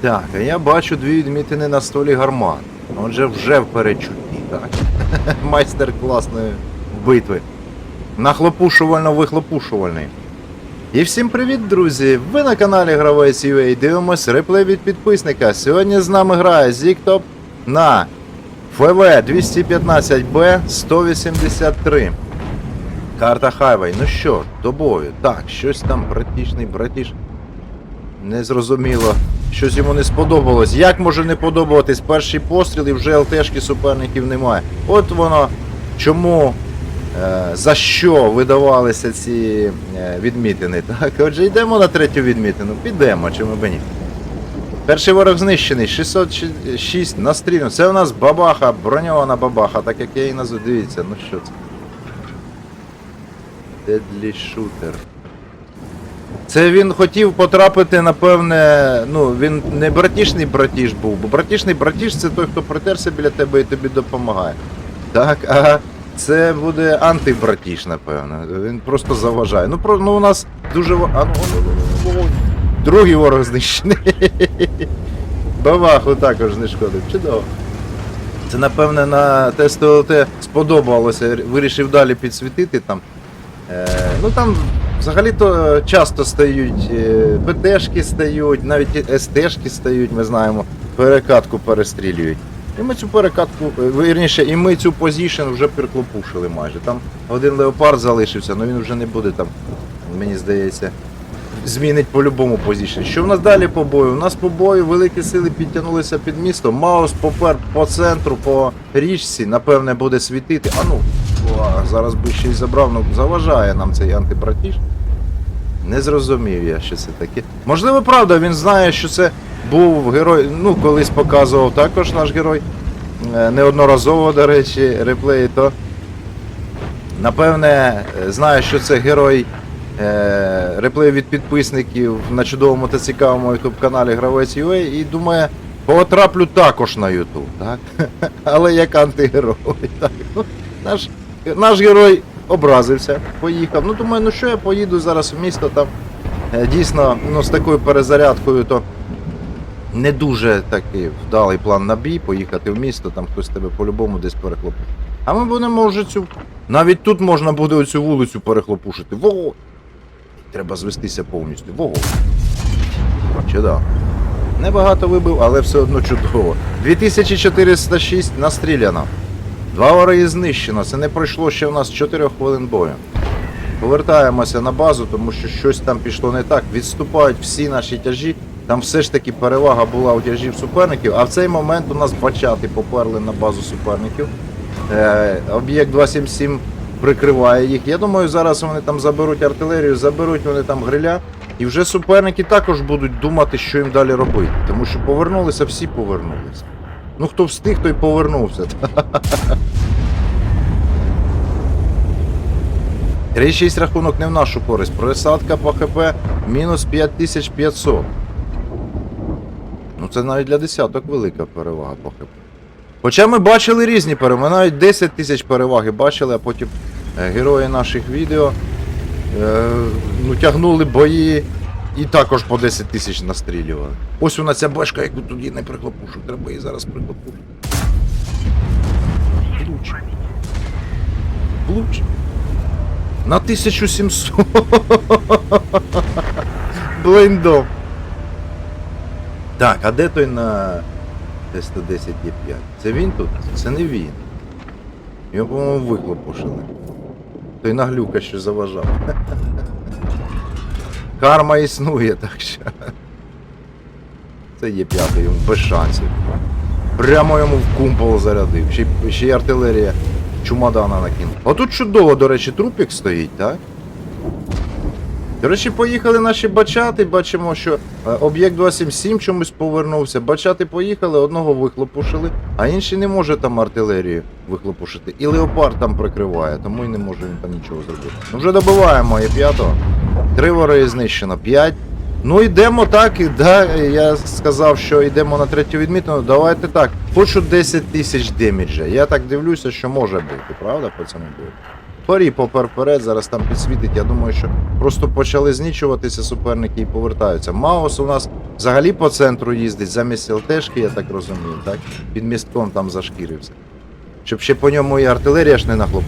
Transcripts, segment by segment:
Так, а я бачу дві відмітини на столі гармат. Отже, вже в перечутті, так. Майстер класної битви. Нахлопушувально-вихлопушувальний. І всім привіт, друзі! Ви на каналі Гравець UA дивимось реплей від підписника. Сьогодні з нами грає Зіктоп на ФВ 215Б 183. Карта Хайвей. Ну що, до бою. Так, щось там братішний, братіш. Незрозуміло. Щось йому не сподобалось. Як може не подобатись перший постріл і вже ЛТшки суперників немає? От воно чому, е, за що видавалися ці е, відмітини. Так, отже, йдемо на третю відмітину. Підемо, чому б ні. Перший ворог знищений, 606 настріляно. Це у нас бабаха, броньована бабаха, так як я її назву. Дивіться, ну що це? Deadly Shooter. Це він хотів потрапити, напевне, ну, він не братішний братіш був, бо братішний братіш це той, хто притерся біля тебе і тобі допомагає. Так, а це буде антибратіш, напевно. Він просто заважає. Ну, про, ну у нас дуже. А, ну, ну, ну, ну, другий ворог знищений. Баваху також не шкодив. Чудово. Це, напевне, на тесту ЛТ сподобалося. Вирішив далі підсвітити там. Е, ну там взагалі-то часто стають е, ПТшки стають, навіть СТшки стають, ми знаємо, перекатку перестрілюють. І ми цю перекатку, е, вірніше, і ми цю позішн вже приклопушили майже. Там один леопард залишився, але він вже не буде там, мені здається, змінить по-любому позішн. Що в нас далі по бою? У нас по бою великі сили підтягнулися під місто. Маус попер по центру, по річці, напевне, буде світити. А ну, о, зараз би ще й забрав, ну заважає нам цей антибратіж. Не зрозумів я, що це таке. Можливо, правда, він знає, що це був герой. Ну, колись показував також наш герой. Е, Неодноразово, до речі, реплеї, то напевне знає, що це герой е, від підписників на чудовому та цікавому YouTube каналі Гравець UA і думає, потраплю також на YouTube, так? Але як антигерой. Так? Наш, наш герой образився, поїхав. Ну думаю, ну що я поїду зараз в місто там. Е, Дійсно, ну, з такою перезарядкою, то не дуже такий вдалий план на бій, поїхати в місто, там хтось тебе по-любому десь перехлопить. А ми будемо вже цю. Навіть тут можна буде оцю вулицю перехлопушити. Во! Треба звестися повністю. Во! Чудово. Небагато вибив, але все одно чудово. 2406 настріляно. Два вороги знищено. Це не пройшло ще в нас 4 хвилин бою. Повертаємося на базу, тому що щось там пішло не так. Відступають всі наші тяжі. Там все ж таки перевага була у тяжів суперників, а в цей момент у нас бачати поперли на базу суперників. Е, об'єкт 277 прикриває їх. Я думаю, зараз вони там заберуть артилерію, заберуть вони там гриля. І вже суперники також будуть думати, що їм далі робити. Тому що повернулися, всі повернулися. Ну хто встиг, той повернувся. 3-6 рахунок не в нашу користь. Просадка по ХП мінус 5500. Ну це навіть для десяток велика перевага по ХП. Хоча ми бачили різні переваги, ми навіть 10 тисяч переваги бачили, а потім е, герої наших відео е, ну, тягнули бої і також по 10 тисяч настрілювали. Ось вона ця бешка, яку тоді не прихлопушу. Треба її зараз прихлопушити. Луч. Луч. На 1700. Блейндом. Так, а де той на Т-110 Є5? Це він тут? Це не він. Його, по-моєму, виклопушили. Той наглюка що заважав. Карма існує, так що. Це є п'ятий, йому без шансів. Прямо йому в кумпол зарядив. Ще, й- артилерія чумадана накинула. А тут чудово, до речі, трупік стоїть, так? До речі, поїхали наші бачати, бачимо, що е, об'єкт 277 чомусь повернувся. Бачати поїхали, одного вихлопушили, а інший не може там артилерію вихлопушити. І леопард там прикриває, тому і не може він там нічого зробити. Ну вже добиваємо і п'ятого. Три вороги знищено, п'ять. Ну йдемо так, і да, я сказав, що йдемо на третю відмітину. Давайте так. Хочу 10 тисяч деміджа. Я так дивлюся, що може бути, правда, по цьому Порі попер вперед, зараз там підсвітить. Я думаю, що просто почали знічуватися суперники і повертаються. Маус у нас взагалі по центру їздить замість ЛТшки, я так розумію, так? Під містком там зашкірився. Щоб ще по ньому і артилерія ж не нахлопу.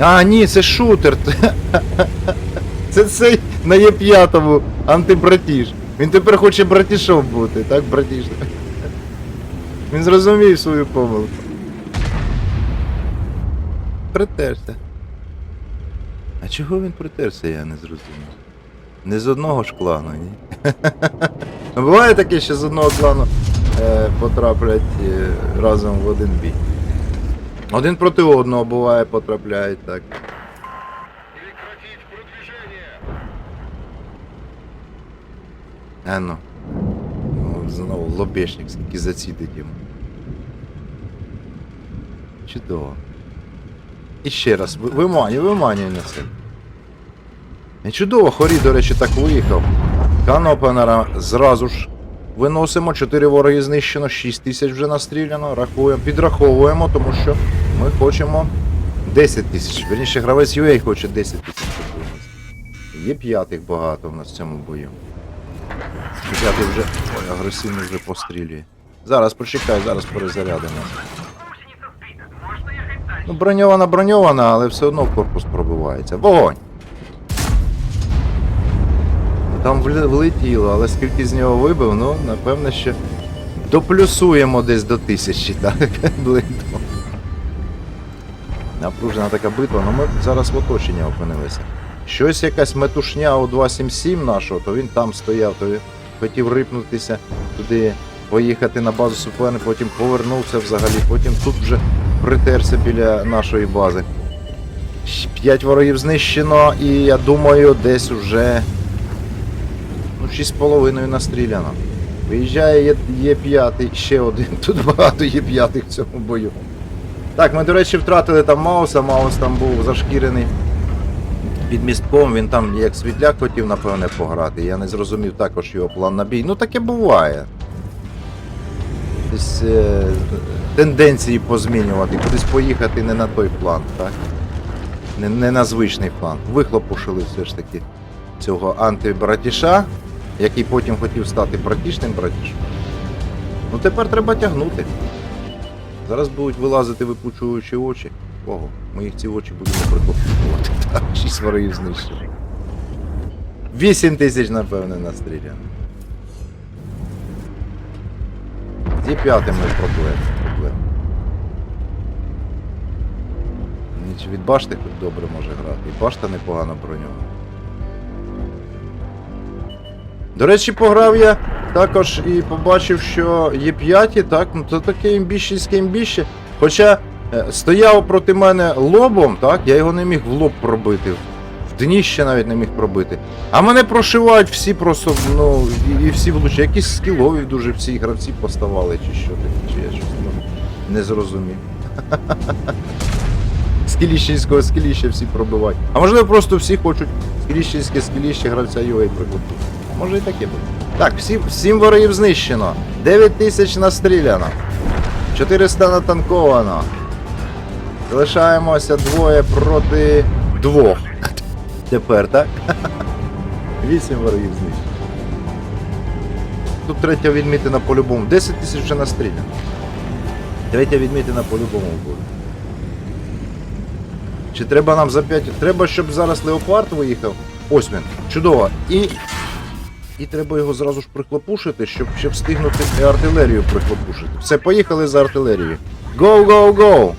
А, ні, це шутер. Це цей на Є5 антибратіж. Він тепер хоче братішом бути, так, братіш? Він зрозумів свою помилку. Притерся. А чого він притерся, я не зрозумів. Не з одного ж клану, ні? Буває таке, що з одного клану е, потраплять е, разом в один бій. Один проти одного буває потрапляють так. А ну. Ну, Знову лобешник, скільки зацідить йому. Чудово. І ще раз, ви- виманюй, виманюй на це. І чудово, хорі, до речі, так виїхав. Канопенера зразу ж виносимо, 4 вороги знищено, 6 тисяч вже настріляно, рахуємо, підраховуємо, тому що ми хочемо 10 тисяч. Верніше, гравець UA хоче 10 тисяч. Є п'ятих багато в нас в цьому бою. П'ятий вже ой, агресивно вже пострілює. Зараз почекай, зараз перезарядимо. Ну, броньована, броньована, але все одно корпус пробивається. Вогонь! Там влетіло, але скільки з нього вибив, ну, напевно, що доплюсуємо десь до тисячі, так, блинку. Напружена така битва, ну ми зараз в оточенні опинилися. Щось якась метушня у 277 нашого, то він там стояв, то він хотів рипнутися туди, поїхати на базу суперника, потім повернувся взагалі, потім тут вже притерся біля нашої бази. П'ять ворогів знищено, і я думаю, десь уже ну, 6,5 настріляно. Виїжджає є п'ятий, ще один. Тут багато є п'ятих в цьому бою. Так, ми, до речі, втратили там Мауса, Маус там був зашкірений під містком, він там як світляк хотів, напевне, пограти. Я не зрозумів також його план на бій. Ну таке буває. Десь е, тенденції позмінювати, кудись поїхати не на той план, так? Не, не на звичний план. Вихлопушили все ж таки цього антибратіша, який потім хотів стати братішним братішем. Ну тепер треба тягнути. Зараз будуть вилазити випучуючі очі. Ого, ми їх ці очі будемо прикопувати. Так, шість ворогів знищили. Вісім тисяч, напевне, настріляно. Зі п'ятими проблем. проблем. Ніч від башти хоч добре може грати. І башта непогано броньована. До речі, пограв я також і побачив, що є 5 так, ну це таке імбіщенське імбіще. Хоча е, стояв проти мене лобом, так, я його не міг в лоб пробити. Дніще навіть не міг пробити. А мене прошивають всі просто, ну, і, і всі влучі. Якісь скілові дуже всі гравці поставали, чи що чи я щось ну, не зрозумів. Скіліщенського скіліща всі пробивають. А можливо просто всі хочуть скіліщенське скіліще гравця UA прикупити. Може і таке буде. Так, всі, сім ворогів знищено. 9 тисяч настріляно. 400 натанковано. Залишаємося двоє проти двох. Тепер, так? Вісім ворогів знищено. Тут третя відмітина по-любому. 10 тисяч вже настріляно. Третя відмітина по-любому буде. Чи треба нам за 5? Треба, щоб зараз леопард виїхав. Ось він. Чудово. І. І треба його зразу ж прихлопушити, щоб ще встигнути артилерію прихлопушити. Все, поїхали за артилерією. Go, go, go!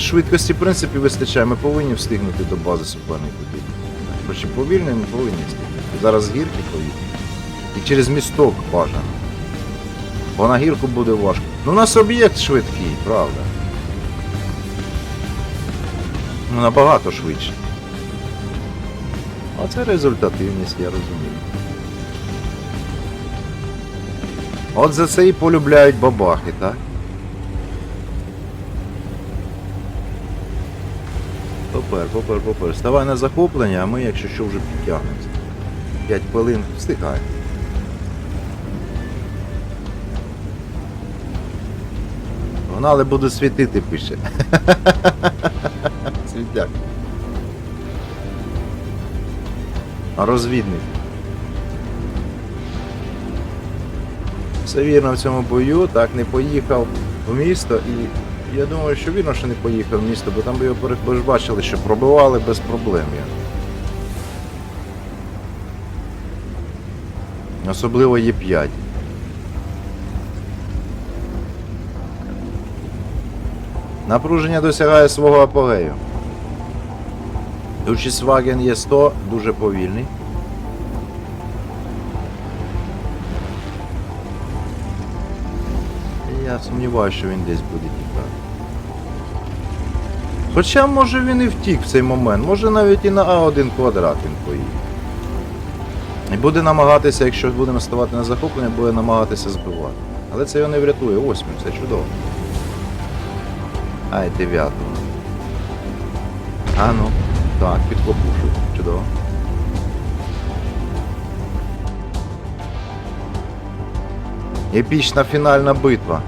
Швидкості, в принципі, вистачає. Ми повинні встигнути до бази супернику. Хоч і повільно, ми повинні встигнути. Зараз гірки поїдемо. І через місток бажано. Бо на гірку буде важко. Ну, у нас об'єкт швидкий, правда. Ну, набагато швидше. А це результативність, я розумію. От за це і полюбляють бабахи, так? Попер, попер, попер. Ставай на захоплення, а ми, якщо що, вже підтягнемося. 5 хвилин встигаємо. Вона але буде світити, пише. Світляк. Розвідник. Все вірно в цьому бою, так не поїхав в місто і я думаю, що вірно, що не поїхав в місто, бо там би його ви ж бачили, що пробивали без проблем. Особливо Є5. Напруження досягає свого апогею. Volkswagen є 100 дуже повільний. Я сумніваюся, що він десь буде. Хоча, може він і втік в цей момент, може навіть і на А1 квадрат він поїде. І буде намагатися, якщо будемо ставати на захоплення, буде намагатися збивати. Але це його не врятує. Ось він, все чудово. Ай, дев'ятого. А ну. Так, підхлопушу. Чудово. Епічна фінальна битва.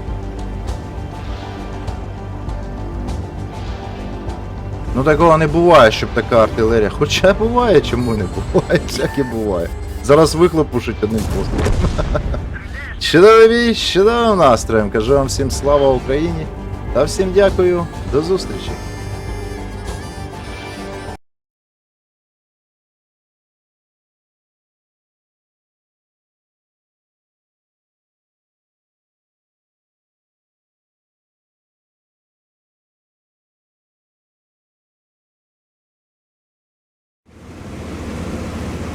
Ну такого не буває, щоб така артилерія. Хоча буває, чому не буває, всяке буває. Зараз вихлопушить одним пострілом. Чудовий бій, чудовим настроєм. Кажу вам всім слава Україні та всім дякую. До зустрічі.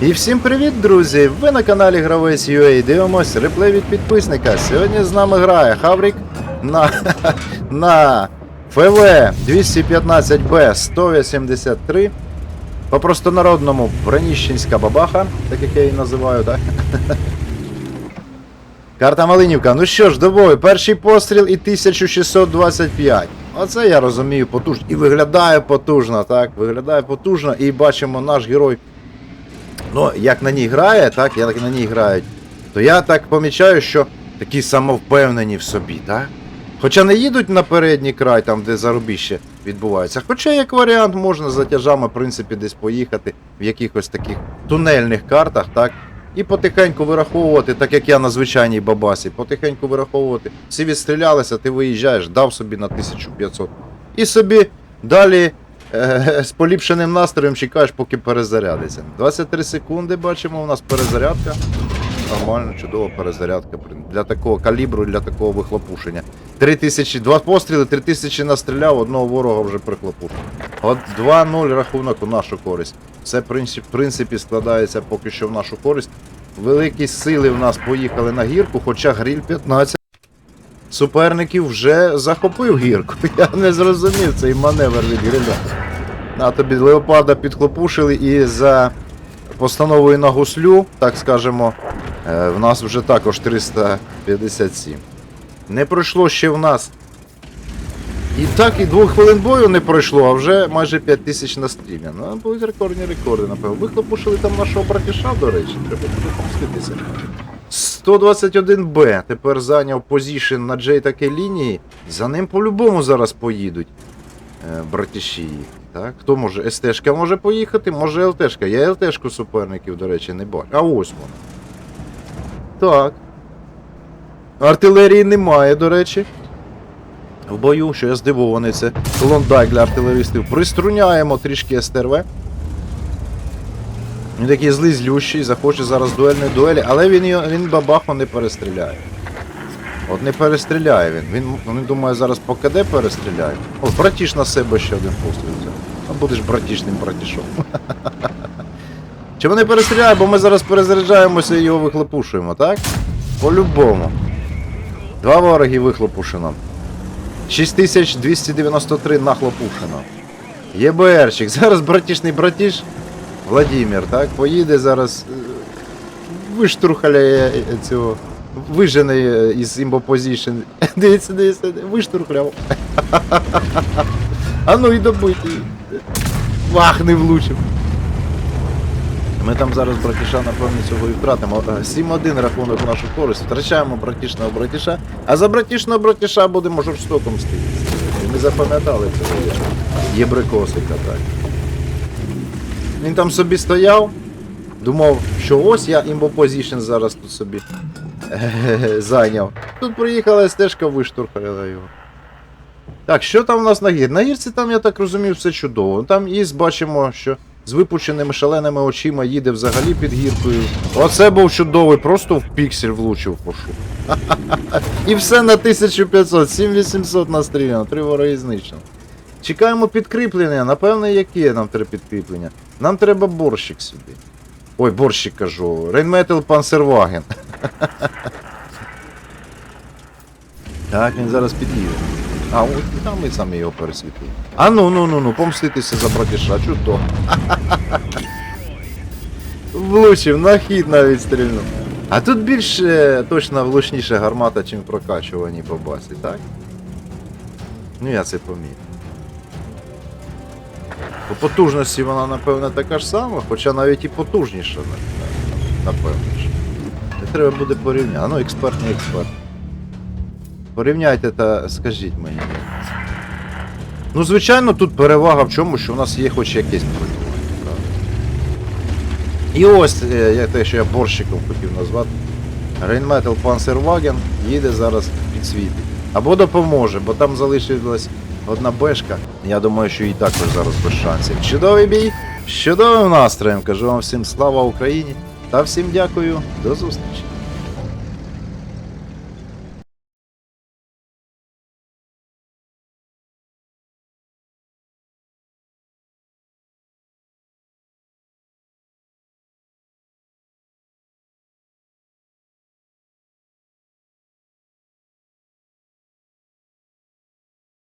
І всім привіт, друзі! Ви на каналі Гравець UA. Дивимось реплей від підписника. Сьогодні з нами грає Хаврік на, на ФВ 215Б 183. По простонародному Броніщенська бабаха, так як я її називаю, так? Карта Малинівка. Ну що ж, до бою, перший постріл і 1625. Оце я розумію потужно. І виглядає потужно, так? Виглядає потужно. І бачимо наш герой Ну, як на ній грає, так, як на ній грають, то я так помічаю, що такі самовпевнені в собі, так? Хоча не їдуть на передній край, там, де зарубіще відбувається. Хоча, як варіант, можна за тяжами, в принципі, десь поїхати в якихось таких тунельних картах, так? І потихеньку вираховувати, так як я на звичайній бабасі, потихеньку вираховувати. Всі відстрілялися, ти виїжджаєш, дав собі на 1500. І собі далі з поліпшеним настроєм чекаєш, поки перезарядиться. 23 секунди бачимо, у нас перезарядка. Нормально, чудова перезарядка. Для такого калібру, для такого вихлопушення. 3000, два постріли, 3000 настріляв, одного ворога вже прихлопушив. От 2-0 рахунок у нашу користь. Все в принципі складається поки що в нашу користь. Великі сили в нас поїхали на гірку, хоча гріль 15 суперників вже захопив гірку. Я не зрозумів цей маневр від гриля. На тобі леопарда підхлопушили і за постановою на гуслю, так скажемо, е, в нас вже також 357. Не пройшло ще в нас. І так, і двох хвилин бою не пройшло, а вже майже 5 тисяч на стрімі. Ну, будуть рекордні рекорди, напевно. Вихлопушили там нашого братіша, до речі, треба буде помститися. 121Б тепер зайняв позішн на Джей таке лінії. За ним по-любому зараз поїдуть е, братіші. Так? Хто може? СТшка може поїхати, може ЛТшка. Я ЛТшку суперників, до речі, не бачу. А ось вона. Так. Артилерії немає, до речі. В бою, що я здивований, це клондайк для артилеристів. Приструняємо трішки СТРВ. Він такий злий злющий, захоче зараз дуельної дуелі, але він, він бабаху не перестріляє. От не перестріляє він. Він, він думає, зараз по КД перестріляє. О, братіш на себе ще один взяв. А будеш братішним братішом. Чому не перестріляє, бо ми зараз перезаряджаємося і його вихлопушуємо, так? По-любому. Два вороги вихлопушено. 6293 нахлопушено. ЄБРчик. Зараз братішний братіш. Владимир, так? Поїде зараз. е, Виштурхаляє е, цього. Вижене е, із імбопозішн. Дивіться, дивіться, виштурхляв. А ну і добити. Вах, не влучив. Ми там зараз братіша, напевно, цього і втратимо. Е, 7-1 рахунок в нашу користь. Втрачаємо братішного братіша, а за братішного братіша будемо жорстоко мстити. Ми запам'ятали цього єбрикосика, так. Він там собі стояв, думав, що ось я імбопозішн зараз тут собі зайняв. Тут приїхала стежка, виштурхала його. Так, що там у нас на гір? На гірці там, я так розумію, все чудово. Там із бачимо, що з випученими шаленими очима їде взагалі під гіркою. Оце був чудовий, просто в піксель влучив пошу. І все на 1500, 7800 настріляно, три вороги знищено. Чекаємо підкріплення, напевне, яке нам треба підкріплення. Нам треба борщик сюди. Ой, борщик кажу. Рейнметал Панцерваген. Так, він зараз під'їде. А, от там ми самі його пересвітлили. А ну ну ну ну, помститися за братіша, чудо. Влучив, на хід навіть стрільнув. А тут більш е, точно влучніша гармата, чим в прокачуванні по басі, так? Ну я це помітив. По потужності вона, напевно, така ж сама, хоча навіть і потужніша, напевно. Не треба буде порівняти. Ну, експерт не експерт. Порівняйте та скажіть мені. Ну, звичайно, тут перевага в чому, що в нас є хоч якесь правда. І ось е, я те, що я борщиком хотів назвати. Rheinmetall Panzerwagen їде зараз підсвітить. Або допоможе, бо там залишилась одна бешка. Я думаю, що і також зараз без шансів. Чудовий бій, чудовим настроєм. Кажу вам всім слава Україні та всім дякую. До зустрічі.